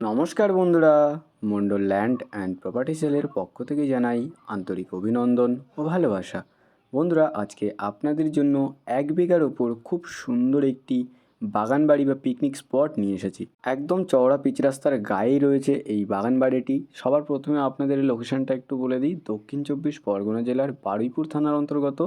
নমস্কার বন্ধুরা, Mondal land and property সেলের পক্ষ থেকে জানাই আন্তরিক অভিনন্দন ও ভালোবাসা। বন্ধুরা, আজকে আপনাদের জন্য এক বিঘার ওপর খুব সুন্দর একটি বাগান বাড়ি বা পিকনিক স্পট নিয়ে এসেছি। একদম চওড়া পিচ রাস্তার গায়েই রয়েছে এই বাগান বাড়িটি সবার প্রথমে আপনাদের লোকেশনটা একটু বলে দিই। দক্ষিণ চব্বিশ পরগনা জেলার বারুইপুর থানার অন্তর্গত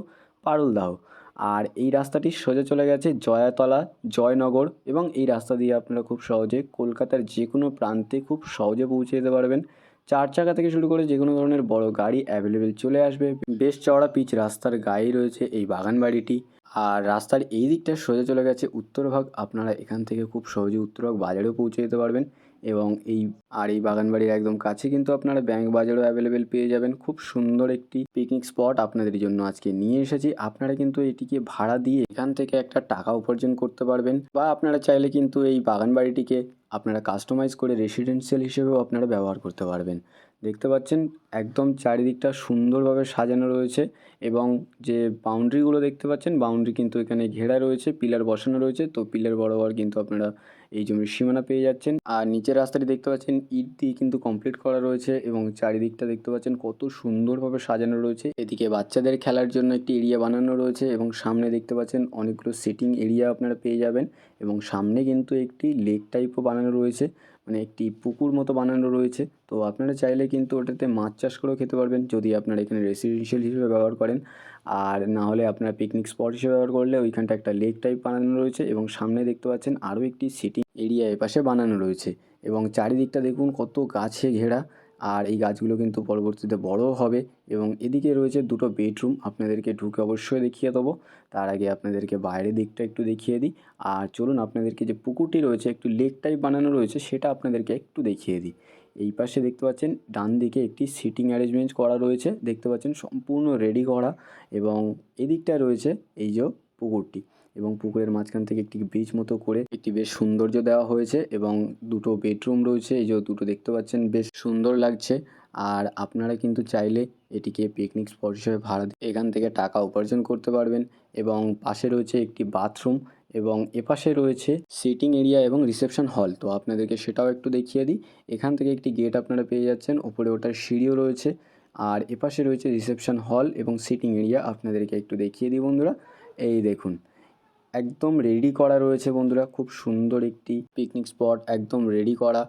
পারুলদাহ। আর এই রাস্তাটি সোজা চলে গেছে জয়াতলা, জয়নগর এবং এই রাস্তা দিয়ে আপনারা খুব সহজে কলকাতার যে কোনো প্রান্তে খুব সহজে পৌঁছে যেতে পারবেন। চার চাকা থেকে শুরু করে যে কোনো ধরনের বড় গাড়ি অ্যাভেলেবেল চলে আসবে। বেশ চওড়া পিচ রাস্তার গায়েই রয়েছে এই বাগান বাড়িটি। আর রাস্তার এই দিকটা সোজা চলে গেছে উত্তরভাগ আপনারা এখান থেকে খুব সহজে উত্তরভাগ বাজারেও পৌঁছে যেতে পারবেন। এবং এই আর এই বাগান বাড়ির একদম কাছে কিন্তু আপনারা ব্যাংক বাজারও অ্যাভেলেবেল পেয়ে যাবেন। খুব সুন্দর একটি পিকনিক স্পট আপনাদের জন্য আজকে নিয়ে এসেছি। আপনারা কিন্তু এটিকে ভাড়া দিয়ে এখান থেকে একটা টাকা উপার্জন করতে পারবেন বা আপনারা চাইলে কিন্তু এই বাগান বাড়িটিকে আপনারা কাস্টমাইজ করে রেসিডেন্সিয়াল হিসেবেও আপনারা ব্যবহার করতে পারবেন। দেখতে পাচ্ছেন একদম চারিদিকটা সুন্দরভাবে সাজানো রয়েছে এবং যে বাউন্ডারিগুলো দেখতে পাচ্ছেন, বাউন্ডারি কিন্তু এখানে ঘেরা রয়েছে, পিলার বসানো রয়েছে। তো পিলার বরাবর কিন্তু আপনারা এই জমির সীমানা পেয়ে যাচ্ছেন। আর নিচের রাস্তাটি দেখতে পাচ্ছেন, ইট দিয়ে কিন্তু কমপ্লিট করা রয়েছে এবং চারিদিকটা দেখতে পাচ্ছেন কত সুন্দরভাবে সাজানো রয়েছে। এদিকে বাচ্চাদের খেলার জন্য একটি এরিয়া বানানো রয়েছে এবং সামনে দেখতে পাচ্ছেন অনেকগুলো সিটিং এরিয়া আপনারা পেয়ে যাবেন এবং সামনে কিন্তু একটি লেক টাইপও বানানো রয়েছে। মানে একটি পুকুর মতো বানানো রয়েছে। তো আপনারা চাইলে কিন্তু ওটাতে মাছ চাষ করেও খেতে পারবেন, যদি আপনারা এখানে রেসিডেন্সিয়াল হিসেবে ব্যবহার করেন। আর না হলে আপনারা পিকনিক স্পট হিসেবে ব্যবহার করলে ওইখানটা একটা লেক টাইপ বানানো রয়েছে এবং সামনে দেখতে পাচ্ছেন আরও একটি সিটিং এরিয়া এপাশে বানানো রয়েছে। এবং চারিদিকটা দেখুন কত গাছে ঘেরা। আর এই গাছগুলো কিন্তু পরবর্তীতে বড়ও হবে এবং এদিকে রয়েছে দুটো বেডরুম, আপনাদেরকে ঢুকে অবশ্যই দেখিয়ে দেবো। তার আগে আপনাদেরকে বাইরের দিকটা একটু দেখিয়ে দিই। আর চলুন আপনাদেরকে যে পুকুরটি রয়েছে, একটু লেক টাইপ বানানো রয়েছে, সেটা আপনাদেরকে একটু দেখিয়ে দিই। এই পাশে দেখতে পাচ্ছেন, ডান দিকে একটি সিটিং অ্যারেঞ্জমেন্ট করা রয়েছে, দেখতে পাচ্ছেন সম্পূর্ণ রেডি করা এবং এদিকটা রয়েছে এই যে পুকুরটি। এবং পুকুরের মাঝখান থেকে একটি ব্রিজ মতো করে একটি বেশ সৌন্দর্য দেওয়া হয়েছে এবং দুটো বেডরুম রয়েছে। এই যে দুটো দেখতে পাচ্ছেন, বেশ সুন্দর লাগছে। আর আপনারা কিন্তু চাইলে এটিকে পিকনিক স্পট হিসেবে ভাড়া এখান থেকে টাকা উপার্জন করতে পারবেন এবং পাশে রয়েছে একটি বাথরুম এবং এপাশে রয়েছে সিটিং এরিয়া এবং রিসেপশন হল তো আপনাদেরকে সেটাও একটু দেখিয়ে দিই। এখান থেকে একটি গেট আপনারা পেয়ে যাচ্ছেন ওপরে ওটার সিঁড়িও রয়েছে। আর এপাশে রয়েছে রিসেপশন হল এবং সিটিং এরিয়া আপনাদেরকে একটু দেখিয়ে দিই বন্ধুরা। এই দেখুন একদম রেডি করা রয়েছে বন্ধুরা। খুব সুন্দর একটি পিকনিক স্পট একদম রেডি করা।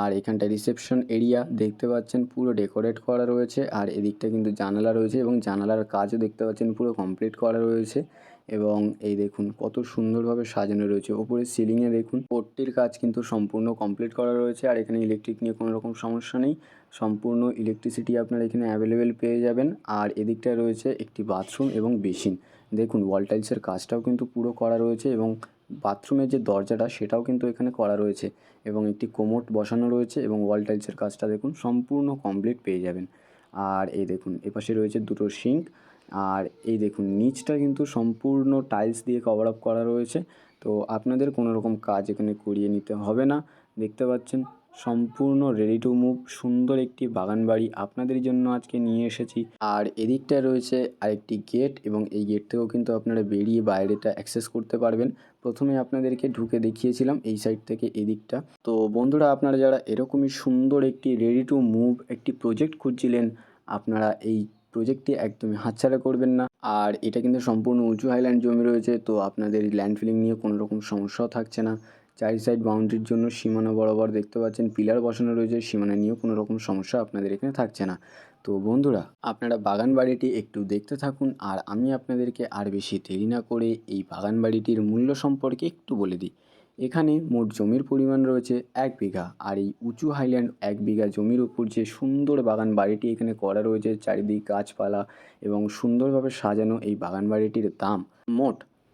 আর এখানটা রিসেপশন এরিয়া দেখতে পাচ্ছেন পুরো ডেকোরেট করা রয়েছে। আর এদিকটা কিন্তু জানালা রয়েছে এবং জানালার কাজও দেখতে পাচ্ছেন পুরো কমপ্লিট করা রয়েছে। এবং এই দেখুন কত সুন্দরভাবে সাজানো রয়েছে। ওপরে সিলিংয়ে দেখুন পোর্টটির কাজ কিন্তু সম্পূর্ণ কমপ্লিট করা রয়েছে। আর এখানে ইলেকট্রিক নিয়ে কোনো রকম সমস্যা নেই। সম্পূর্ণ ইলেকট্রিসিটি আপনারা এখানে অ্যাভেলেবেল পেয়ে যাবেন। আর এদিকটায় রয়েছে একটি বাথরুম এবং বেসিন দেখুন ওয়াল টাইলসের কাজটাও কিন্তু পুরো করা রয়েছে এবং বাথরুমের যে দরজাটা, সেটাও কিন্তু এখানে করা রয়েছে এবং একটি কোমোট বসানো রয়েছে এবং ওয়াল টাইলসের কাজটা দেখুন, সম্পূর্ণ কমপ্লিট পেয়ে যাবেন। আর এই দেখুন, এপাশে রয়েছে দুটো সিঙ্ক আর এই দেখুন, নিচটা কিন্তু সম্পূর্ণ টাইলস দিয়ে কভার আপ করা রয়েছে। তো আপনাদের কোনো রকম কাজ এখানে করিয়ে নিতে হবে না। দেখতে পাচ্ছেন সম্পূর্ণ রেডি টু মুভ সুন্দর একটি বাগান বাড়ি আপনাদের জন্য আজকে নিয়ে এসেছি। আর এদিকটায় রয়েছে আরেকটি গেট এবং এই গেট থেকেও কিন্তু আপনারা বেরিয়ে বাইরেটা অ্যাক্সেস করতে পারবেন। প্রথমে আপনাদেরকে ঢুকে দেখিয়েছিলাম এই সাইড থেকে এদিকটা। তো বন্ধুরা, আপনারা যারা এরকমই সুন্দর একটি রেডি টু মুভ একটি প্রজেক্ট খুঁজছিলেন, আপনারা এই প্রজেক্টটি একদমই হাতছাড়া করবেন না। আর এটা কিন্তু সম্পূর্ণ উঁচু হাইল্যান্ড জমি রয়েছে, তো আপনাদের ল্যান্ড ফিলিং নিয়ে কোনো রকম সমস্যাও থাকছে না। চারি সাইড বাউন্ডারির জন্য সীমানা বরাবর দেখতে পাচ্ছেন পিলার বসানো রয়েছে, সীমানা নিয়েও কোনো রকম সমস্যা আপনাদের এখানে থাকছে না। তো বন্ধুরা, আপনারা বাগান বাড়িটি একটু দেখতে থাকুন আর আমি আপনাদেরকে আর বেশি দেরি না করে এই বাগান বাড়িটির মূল্য সম্পর্কে একটু বলে দিই। এখানে মোট জমির পরিমাণ রয়েছে এক বিঘা আর এই উঁচু হাইল্যান্ড এক বিঘা জমির উপর যে সুন্দর বাগান বাড়িটি এখানে করা রয়েছে, চারিদিক গাছপালা এবং সুন্দরভাবে সাজানো এই বাগান বাড়িটির দাম মোট